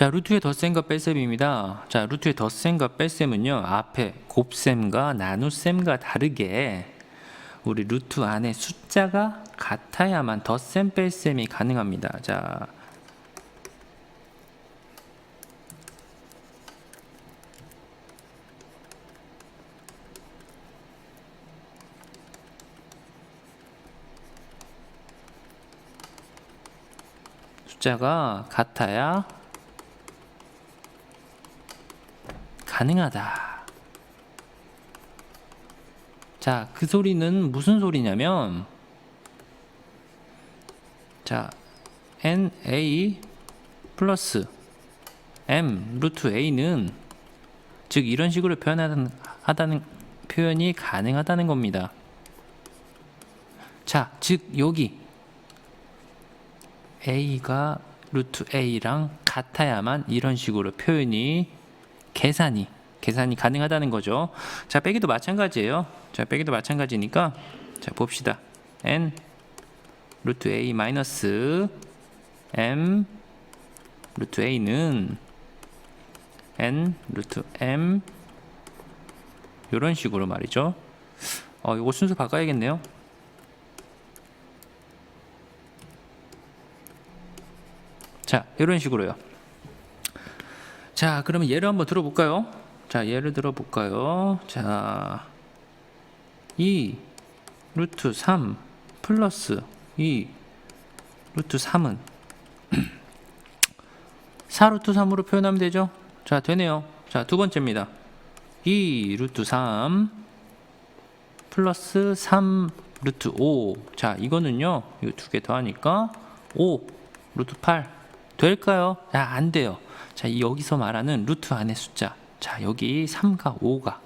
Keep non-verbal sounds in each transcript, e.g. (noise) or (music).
자, 루트의 덧셈과 뺄셈입니다. 자, 루트의 덧셈과 뺄셈은요, 앞에 곱셈과 나눗셈과 다르게 우리 루트 안에 숫자가 같아야만 덧셈 뺄셈이 가능합니다. 자, 숫자가 같아야 가능하다. 자, 그 소리는 무슨 소리냐면 자, NA 플러스 M 루트 A는 즉 이런 식으로 표현하다는 하다는 표현이 가능하다는 겁니다. 자, 즉 여기 A가 루트 A랑 같아야만 이런 식으로 표현이 계산이 계산이 가능하다는 거죠. 자, 빼기도 마찬가지예요. 자, 빼기도 마찬가지니까 자, 봅시다. n 루트 a 마이너스 m 루트 a는 n 루트 m 이런 식으로 말이죠. 어, 이거 순서 바꿔야겠네요. 자, 이런 식으로요. 자, 그러면 예를 한번 들어볼까요? 자, 예를 들어볼까요? 자, 2 루트 3 플러스 2 루트 3은 4 (clears throat) 루트 3으로 표현하면 되죠? 자, 되네요. 자, 두 번째입니다. 2 루트 3 플러스 3 루트 5. 자, 이거는요. 이거 두 개 더하니까 5 루트 8 될까요? 야, 안 돼요. 자, 이 여기서 말하는 루트 안의 숫자. 자, 여기 3과 5가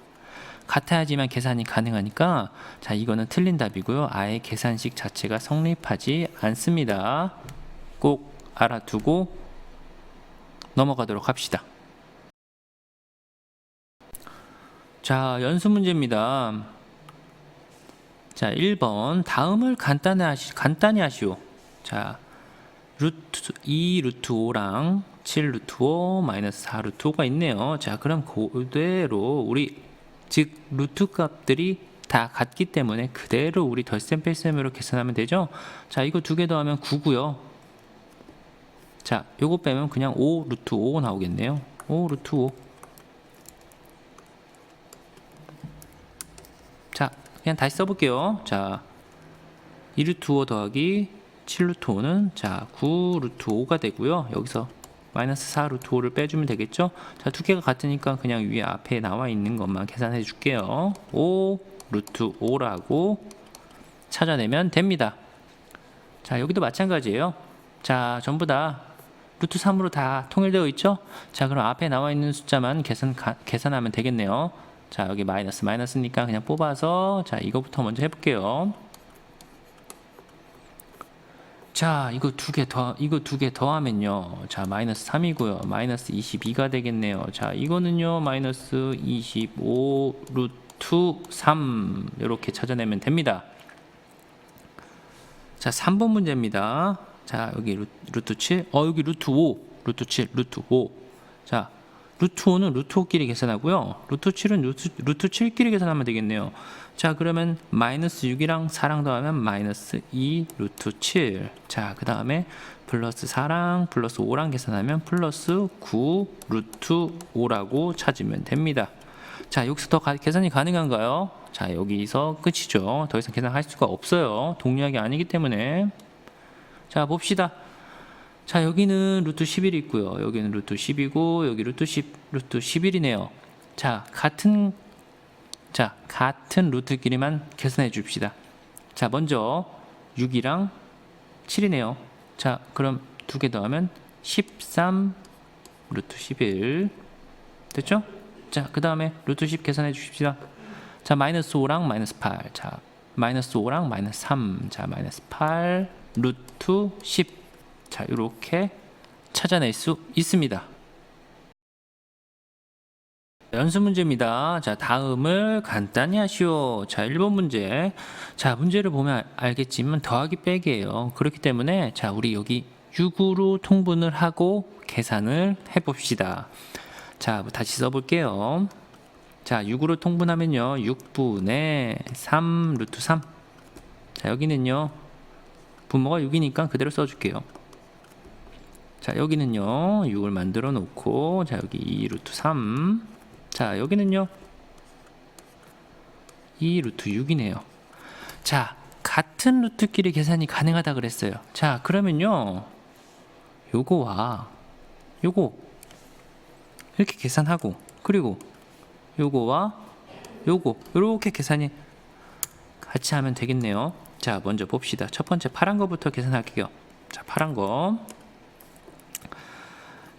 같아야지만 계산이 가능하니까 자, 이거는 틀린 답이고요. 아예 계산식 자체가 성립하지 않습니다. 꼭 알아두고 넘어가도록 합시다. 자, 연습 문제입니다. 자, 1번 다음을 간단히 하시 간단히 하시오. 자, 루트 2 루트 5랑 7 루트 5 마이너스 4 루트 5가 있네요. 자, 그럼 그대로 우리 즉 루트 값들이 다 같기 때문에 그대로 우리 덧셈 뺄셈으로 계산하면 되죠. 자, 이거 두 개 더하면 9고요. 자, 요거 빼면 그냥 5 루트 5 나오겠네요. 5 루트 5. 자, 그냥 다시 써볼게요. 자, 2 루트 5 더하기 7 루트 5는 자, 9 루트 5가 되고요. 여기서 마이너스 4 루트 5를 빼주면 되겠죠? 자, 두 개가 같으니까 그냥 위에 앞에 나와 있는 것만 계산해 줄게요. 5 루트 5라고 찾아내면 됩니다. 자, 여기도 마찬가지예요. 자, 전부 다 루트 3으로 다 통일되어 있죠? 자, 그럼 앞에 나와 있는 숫자만 계산, 가, 계산하면 되겠네요. 자, 여기 마이너스 마이너스니까 그냥 뽑아서 자, 이거부터 먼저 해볼게요. 자, 이거 두 개 더, 이거 두 개 더하면요. 자, 마이너스 3이고요. 마이너스 22가 되겠네요. 자, 이거는요, 마이너스 25 루트 3. 이렇게 찾아내면 됩니다. 자, 3번 문제입니다. 자, 여기 루, 루트 7. 어, 여기 루트 5. 루트 7, 루트 5. 자, 루트 5는 루트 5끼리 계산하고요. 루트 7은 루트, 루트 7끼리 계산하면 되겠네요. 자, 그러면 마이너스 6이랑 4랑 더하면 마이너스 2 루트 7. 자, 그 다음에 플러스 4랑 플러스 5랑 계산하면 플러스 9 루트 5라고 찾으면 됩니다. 자, 여기서 더 가, 계산이 가능한가요? 자, 여기서 끝이죠. 더 이상 계산할 수가 없어요. 동리학이 아니기 때문에. 자, 봅시다. 자, 여기는 루트 11이 있고요. 여기는 루트 10이고 여기 루트 10, 루트 11이네요. 자, 같은 자, 같은 루트끼리만 계산해 줍시다. 자, 먼저 6이랑 7이네요. 자, 그럼 두 개 더하면 13 루트 11 됐죠? 자, 그 다음에 루트 10 계산해 주십시다. 자, 마이너스 5랑 마이너스 8. 자, 마이너스 5랑 마이너스 3. 자, 마이너스 8 루트 10. 자, 이렇게 찾아낼 수 있습니다. 연습 문제입니다. 자, 다음을 간단히 하시오. 자, 1번 문제. 자, 문제를 보면 알겠지만 더하기 빼기예요. 그렇기 때문에 자, 우리 여기 6으로 통분을 하고 계산을 해 봅시다. 자, 뭐 다시 써 볼게요. 자, 6으로 통분하면요. 6분의 3 루트 3. 자, 여기는요. 분모가 6이니까 그대로 써 줄게요. 자, 여기는요. 6을 만들어 놓고, 자, 여기 2 루트 3. 자, 여기는요. 2 루트 6이네요. 자, 같은 루트끼리 계산이 가능하다 그랬어요. 자, 그러면요. 요거와 요거 이렇게 계산하고 그리고 요거와 요거 이렇게 계산이 같이 하면 되겠네요. 자, 먼저 봅시다. 첫 번째 파란 거부터 계산할게요. 자, 파란 거.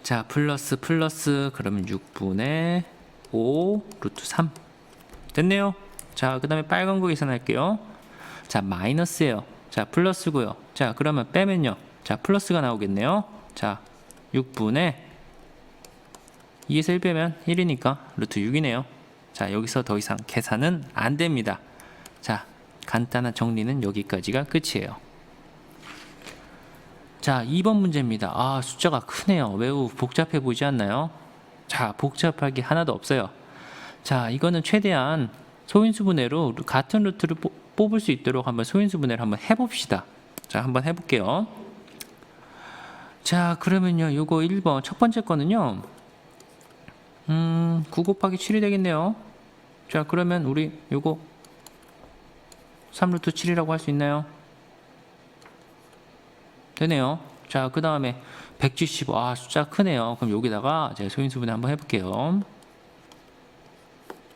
자, 플러스 플러스 그러면 6분의 5 루트 3 됐네요. 자, 그 다음에 빨간 거 계산할게요. 자, 마이너스예요. 자, 플러스고요. 자, 그러면 빼면요. 자, 플러스가 나오겠네요. 자, 6분의 2에서 1 빼면 1이니까 루트 6이네요. 자, 여기서 더 이상 계산은 안 됩니다. 자, 간단한 정리는 여기까지가 끝이에요. 자, 2번 문제입니다. 아, 숫자가 크네요. 매우 복잡해 보이지 않나요? 자, 복잡할 게 하나도 없어요. 자, 이거는 최대한 소인수분해로 같은 루트를 뽑- 뽑을 수 있도록 한번 소인수분해를 한번 해봅시다. 자, 한번 해볼게요. 자, 그러면요, 요거 1번 첫 번째 거는요, 음, 9 곱하기 7이 되겠네요. 자, 그러면 우리 요거 3루트 7이라고 할 수 있나요? 되네요. 자, 그 다음에 175. 아, 숫자 크네요. 그럼 여기다가 제가 소인수분해 한번 해볼게요.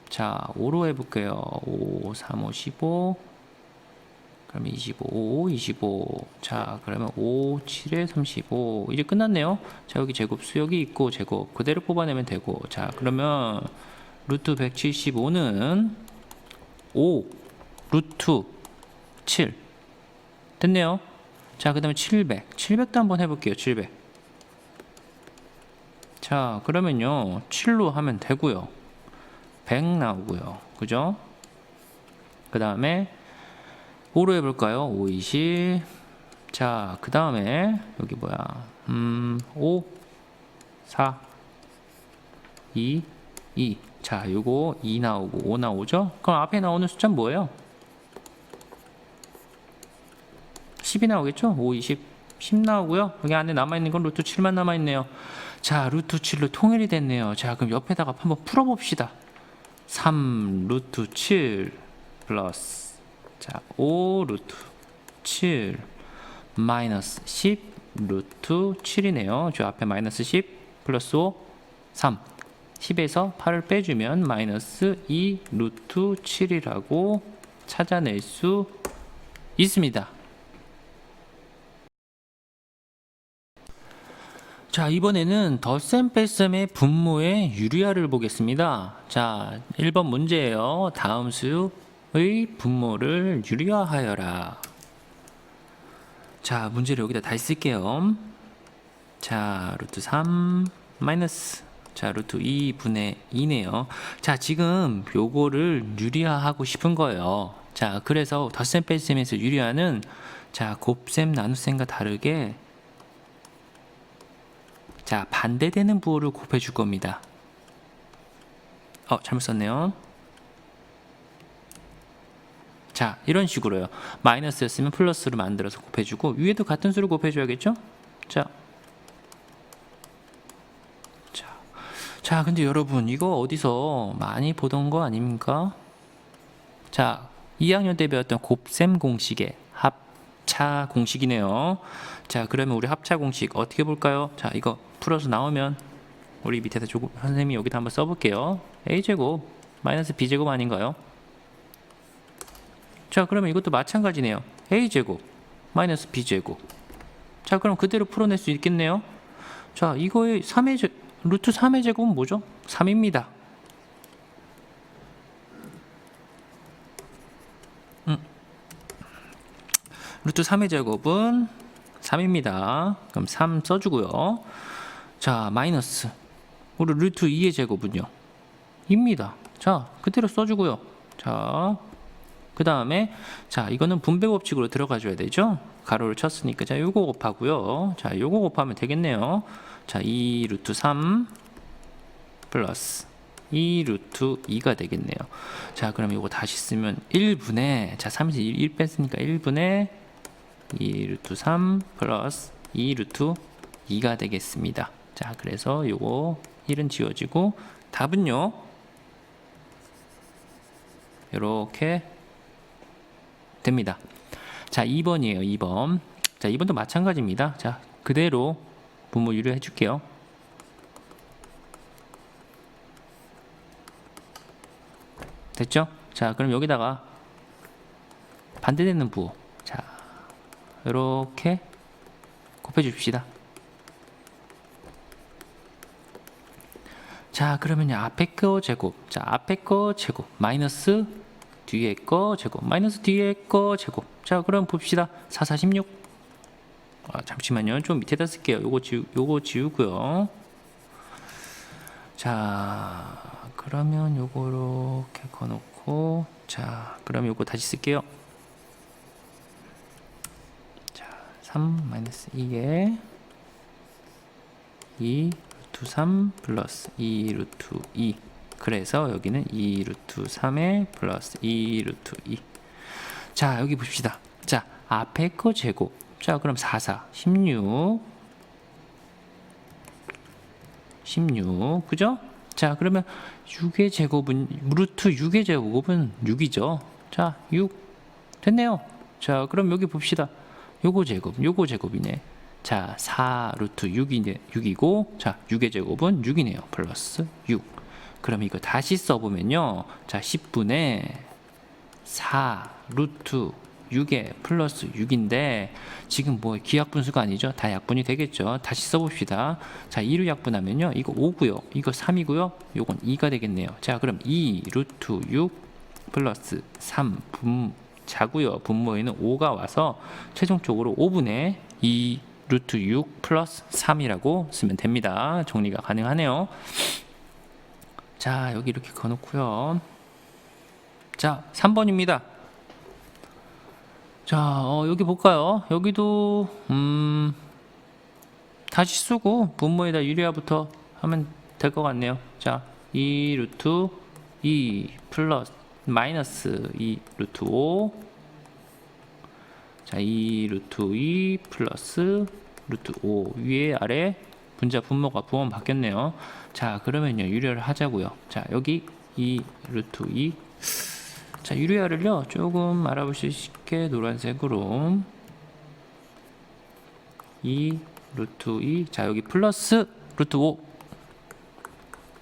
자, 5로 해볼게요. 5, 3, 5, 15. 그러면 25, 5, 25. 자, 그러면 5, 7에 35. 이제 끝났네요. 자, 여기 제곱 수역이 있고, 제곱 그대로 뽑아내면 되고. 자, 그러면 루트 175는 5, 루트 7. 됐네요. 자, 그 다음에 700. 700도 한번 해볼게요. 700. 자, 그러면요. 7로 하면 되고요. 100 나오고요. 그죠? 그 다음에 5로 해볼까요? 5, 20. 자, 그 다음에 여기 뭐야? 음, 5, 4, 2, 2. 자, 요거 2 나오고 5 나오죠? 그럼 앞에 나오는 숫자는 뭐예요? 10이 나오겠죠? 5, 20, 10 나오고요. 여기 안에 남아있는 건 루트 7만 남아있네요. 자, 루트 7로 통일이 됐네요. 자, 그럼 옆에다가 한번 풀어봅시다. 3 루트 7 플러스 자, 5 루트 7 마이너스 10 루트 7이네요. 저 앞에 마이너스 10 플러스 5 3 10에서 8을 빼주면 마이너스 2 루트 7이라고 찾아낼 수 있습니다. 자, 이번에는 덧셈 뺄셈의 분모의 유리화를 보겠습니다. 자, 1번 문제예요. 다음 수의 분모를 유리화하여라. 자, 문제를 여기다 다시 쓸게요. 자, 루트 3 마이너스 자, 루트 2분의 2네요. 자, 지금 요거를 유리화하고 싶은 거예요. 자, 그래서 덧셈 뺄셈에서 유리화는 자, 곱셈 나눗셈과 다르게 자, 반대되는 부호를 곱해 줄 겁니다. 어, 잘못 썼네요. 자, 이런 식으로요. 마이너스였으면 플러스로 만들어서 곱해 주고 위에도 같은 수를 곱해 줘야겠죠? 자, 자, 자, 근데 여러분 이거 어디서 많이 보던 거 아닙니까? 자, 2학년 때 배웠던 곱셈 공식의 합차 공식이네요. 자, 그러면 우리 합차 공식 어떻게 볼까요? 자, 이거 풀어서 나오면 우리 밑에다 조금 선생님이 여기다 한번 써볼게요. a 제곱 마이너스 b 제곱 아닌가요? 자, 그러면 이것도 마찬가지네요. a 제곱 마이너스 b 제곱. 자, 그럼 그대로 풀어낼 수 있겠네요. 자, 이거의 3의 제, 루트 3의 제곱은 뭐죠? 3입니다. 음. 루트 3의 제곱은 3입니다. 그럼 3 써주고요. 자, 마이너스. 우리 루트 2의 제곱은요? 입니다. 자, 그대로 써주고요. 자, 그 다음에 자 이거는 분배 법칙으로 들어가 줘야 되죠. 가로를 쳤으니까 자 요거 곱하고요. 자 요거 곱하면 되겠네요. 자 2 루트 3 플러스 2 루트 2가 되겠네요. 자 그럼 요거 다시 쓰면 1분의 자 3에서 1, 1 뺐으니까 1분의 2 루트 3 플러스 2 루트 2가 되겠습니다. 자 그래서 요거 1은 지워지고 답은요. 이렇게 됩니다. 자, 2번이에요. 2번. 자, 2번도 마찬가지입니다. 자, 그대로 분모 유리해 줄게요. 됐죠? 자, 그럼 여기다가 반대되는 부호. 자, 이렇게 곱해 줍시다. 자, 그러면요. 앞에 거 제곱. 자, 앞에 거 제곱. 마이너스 뒤에 거 제곱. 마이너스 뒤에 거 제곱. 자, 그럼 봅시다. 4, 4, 16. 아, 잠시만요. 좀 밑에다 쓸게요. 요거 지우, 요거 지우고요. 자, 그러면 요거 이렇게 거놓고. 자, 그럼 요거 다시 쓸게요. 자, 3 마이너스 2에 2 루트 3 플러스 2 루트 2 그래서 여기는 2 루트 3에 플러스 2 루트 2 자 여기 봅시다. 자 앞에 거 제곱. 자 그럼 4 4 16 16 그죠? 자 그러면 6의 제곱은 루트 6의 제곱은 6이죠. 자 6 됐네요. 자 그럼 여기 봅시다. 요거 제곱 요거 제곱이네 자, 4 루트 6이, 6이고, 자, 6의 제곱은 6이네요. 플러스 6. 그럼 이거 다시 써보면요. 자, 10분의 4 루트 6의 플러스 6인데, 지금 뭐 기약분수가 아니죠. 다 약분이 되겠죠. 다시 써봅시다. 자, 2로 약분하면요. 이거 5고요. 이거 3이고요. 요건 2가 되겠네요. 자, 그럼 2 루트 6 플러스 3 분, 자고요. 분모에는 5가 와서 최종적으로 5분의 2 루트 6 플러스 3이라고 쓰면 됩니다. 정리가 가능하네요. 자, 여기 이렇게 거놓고요. 자, 3번입니다. 자, 어, 여기 볼까요? 여기도 음, 다시 쓰고 분모에다 유리화부터 하면 될 것 같네요. 자, 2 루트 2 플러스 마이너스 2 루트 5 자, 2 루트 2 플러스 루트 5 위에 아래 분자 분모가 부원 바뀌었네요. 자, 그러면요. 유리화를 하자고요. 자, 여기 2 루트 2 자, 유리화를요. 조금 알아볼 수 있게 노란색으로 2 루트 2 자, 여기 플러스 루트 5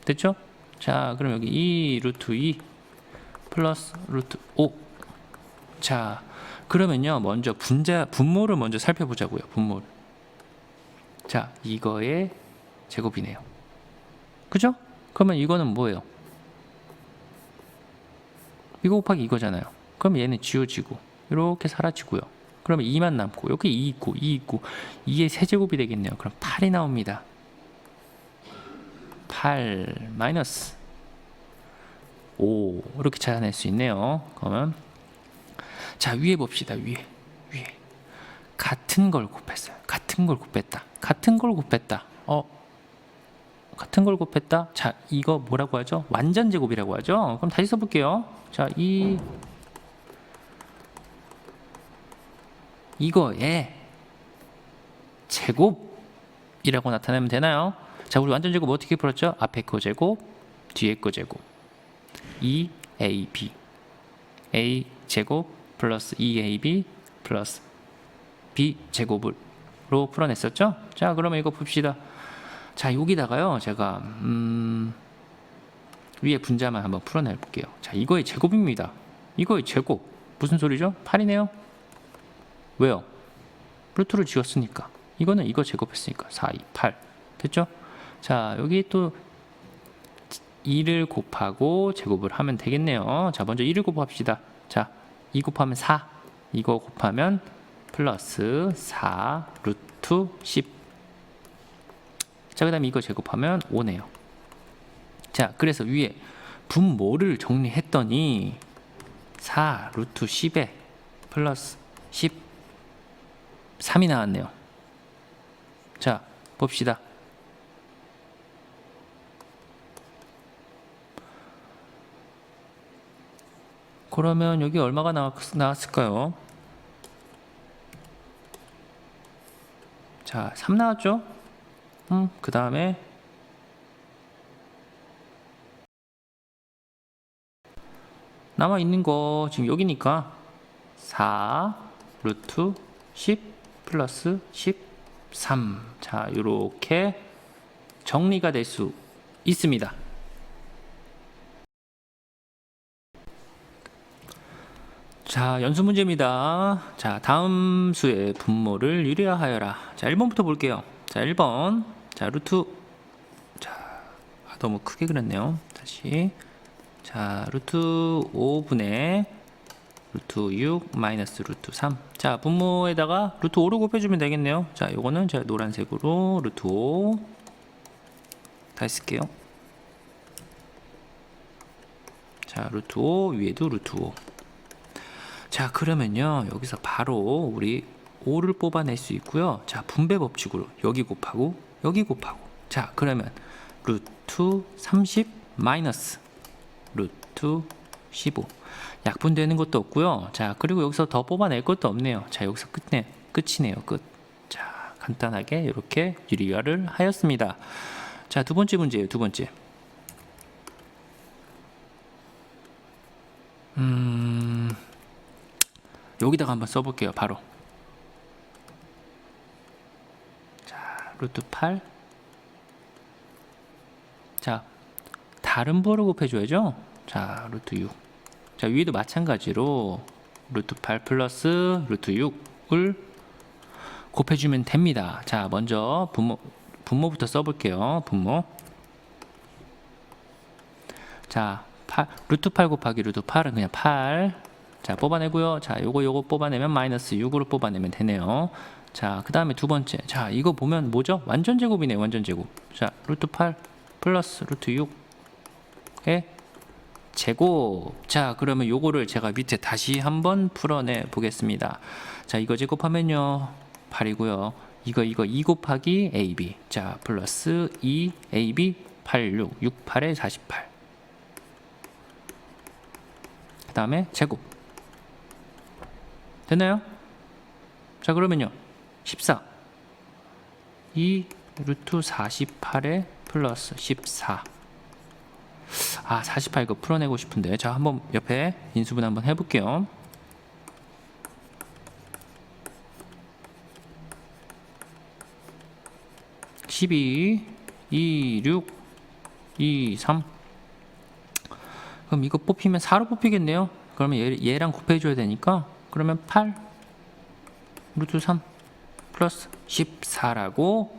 됐죠? 자, 그럼 여기 2 루트 2 플러스 루트 5 자, 그러면요 먼저 분자 분모를 먼저 살펴보자고요 분모를. 자 이거의 제곱이네요. 그죠? 그러면 이거는 뭐예요? 이거 곱하기 이거잖아요. 그럼 얘는 지워지고 이렇게 사라지고요. 그러면 2만 남고 여기 2 있고 2 있고 2의 세제곱이 되겠네요. 그럼 8이 나옵니다. 8 마이너스 5 이렇게 찾아낼 수 있네요. 그러면 자 위에 봅시다 위에 위에. 같은 걸 곱했어요. 같은 걸 곱했다. 같은 걸 곱했다. 어 같은 걸 곱했다? 자 이거 뭐라고 하죠? 완전 제곱이라고 하죠? 그럼 다시 써볼게요. 자 이 이거에 제곱이라고 나타내면 되나요? 자 우리 완전 제곱 어떻게 풀었죠? 앞에 거 제곱 뒤에 거 제곱. 2ab a 제곱 플러스 2ab 플러스 b 제곱으로 풀어냈었죠? 자, 그러면 이거 봅시다. 자, 여기다가요, 제가 음, 위에 분자만 한번 풀어내 볼게요. 자, 이거의 제곱입니다. 이거의 제곱 무슨 소리죠? 8이네요. 왜요? 루트를 지웠으니까. 이거는 이거 제곱했으니까 4, 2, 8 됐죠? 자, 여기 또 2를 곱하고 제곱을 하면 되겠네요. 자, 먼저 1을 곱합시다. 자, 2 곱하면 4 이거 곱하면 플러스 4 루트 10 자, 그 다음에 이거 제곱하면 5네요. 자, 그래서 위에 분모를 정리했더니 4 루트 10에 플러스 10 3이 나왔네요. 자, 봅시다. 그러면 여기 얼마가 나왔, 나왔을까요? 자, 3 나왔죠? 음, 그 다음에 남아 있는 거 지금 여기니까 4 루트 10 플러스 13. 자, 이렇게 정리가 될 수 있습니다. 자, 연수 문제입니다. 자, 다음 수의 분모를 유리화하여라. 자, 1번부터 볼게요. 자, 1번. 자, 루트. 자, 아, 너무 크게 그렸네요. 다시. 자, 루트 5분의 루트 6 마이너스 루트 3. 자, 분모에다가 루트 5를 곱해주면 되겠네요. 자, 요거는 제가 노란색으로 루트 5 다시 쓸게요. 자, 루트 5 위에도 루트 5. 자, 그러면요. 여기서 바로 우리 5를 뽑아낼 수 있고요. 자, 분배 법칙으로 여기 곱하고 여기 곱하고. 자, 그러면 루트 30 마이너스 루트 15. 약분되는 것도 없고요. 자, 그리고 여기서 더 뽑아낼 것도 없네요. 자, 여기서 끝내 끝이네요. 끝. 자, 간단하게 이렇게 유리화를 하였습니다. 자, 두 번째 문제예요. 두 번째. 여기다가 한번 써볼게요. 바로. 자, 루트 8. 자, 다른 부호를 곱해줘야죠. 자, 루트 6. 자, 위에도 마찬가지로 루트 8 플러스 루트 6을 곱해주면 됩니다. 자, 먼저 분모, 분모부터 써볼게요. 분모. 자, 8, 루트 8 곱하기 루트 8은 그냥 8. 자, 뽑아내고요. 자, 요거 요거 뽑아내면 마이너스 6으로 뽑아내면 되네요. 자, 그 다음에 두 번째. 자, 이거 보면 뭐죠? 완전 제곱이네, 완전 제곱. 자, 루트 8 플러스 루트 6의 제곱. 자, 그러면 요거를 제가 밑에 다시 한번 풀어내 보겠습니다. 자, 이거 제곱하면요. 8이고요. 이거 이거 2 곱하기 AB. 자, 플러스 2 AB 86 6 8에 48. 그 다음에 제곱. 됐나요? 자, 그러면요. 14. 2 루트 48에 플러스 14. 아, 48 이거 풀어내고 싶은데. 자, 한번 옆에 인수분 한번 해볼게요. 십이, 이, 육, 이, 삼. 그럼 이거 뽑히면 4로 뽑히겠네요. 그러면 얘, 얘랑 곱해줘야 되니까 그러면 8 루트 3 플러스 14라고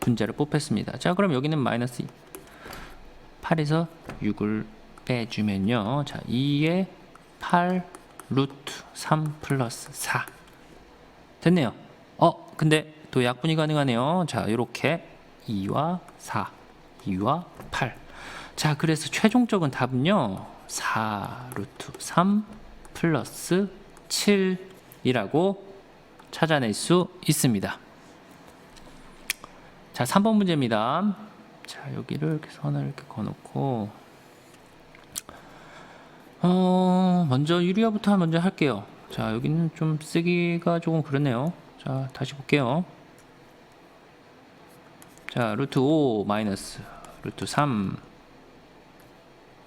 분자를 뽑혔습니다. 자, 그럼 여기는 마이너스 2. 8에서 6을 빼주면요. 자, 2에 8 루트 3 플러스 4. 됐네요. 어, 근데 또 약분이 가능하네요. 자, 이렇게 2와 4, 2와 8. 자, 그래서 최종적인 답은요. 4 루트 3 플러스 7이라고 찾아낼 수 있습니다. 자, 3번 문제입니다. 자, 여기를 이렇게 선을 이렇게 그어놓고, 어, 먼저 유리화부터 먼저 할게요. 자, 여기는 좀 쓰기가 조금 그렇네요. 자, 다시 볼게요. 자, 루트 5 마이너스 루트 3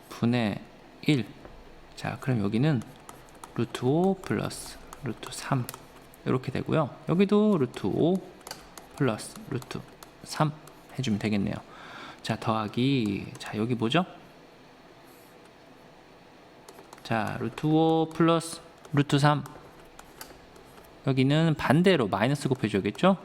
분의 1. 자, 그럼 여기는 루트 5 플러스 루트 3 이렇게 되고요. 여기도 루트 5 플러스 루트 3 해주면 되겠네요. 자, 더하기. 자, 여기 뭐죠? 자, 루트 5 플러스 루트 3. 여기는 반대로 마이너스 곱해줘야겠죠?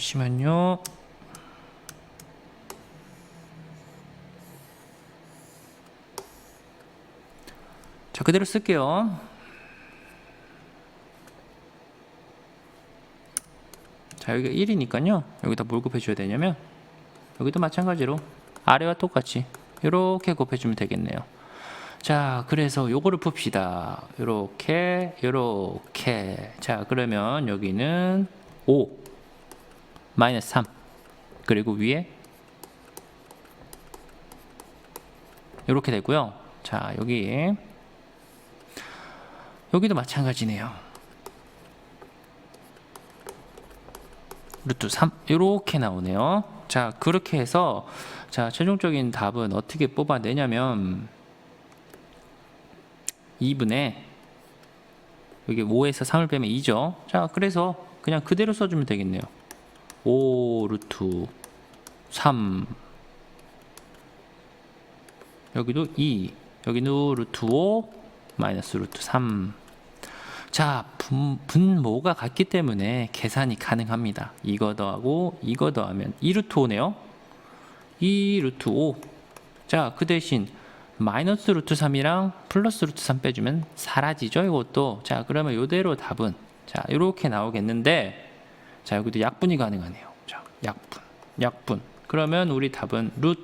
잠시만요. 자, 그대로 쓸게요. 자 여기가 1이니까요. 여기다 뭘 곱해줘야 되냐면 여기도 마찬가지로 아래와 똑같이 이렇게 곱해주면 되겠네요. 자 그래서 요거를 풉시다. 요렇게 요렇게. 자 그러면 여기는 5 마이너스 3 그리고 위에 이렇게 되고요 자 여기 여기도 마찬가지네요 루트 3 이렇게 나오네요. 자 그렇게 해서 자 최종적인 답은 어떻게 뽑아내냐면 2분의 여기 5에서 3을 빼면 2죠. 자 그래서 그냥 그대로 써주면 되겠네요. 5 루트 3 여기도 2 여기도 루트 5 마이너스 루트 3 자, 분, 분모가 같기 때문에 계산이 가능합니다. 이거 더하고 이거 더하면 2루트 5네요. 2루트 5. 자, 그 대신 마이너스 루트 3이랑 플러스 루트 3 빼주면 사라지죠, 이것도. 자, 그러면 이대로 답은 자, 이렇게 나오겠는데 자, 여기도 약분이 가능하네요. 자, 약분. 약분. 그러면 우리 답은 루,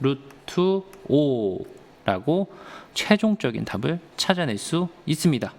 루트 5라고 최종적인 답을 찾아낼 수 있습니다.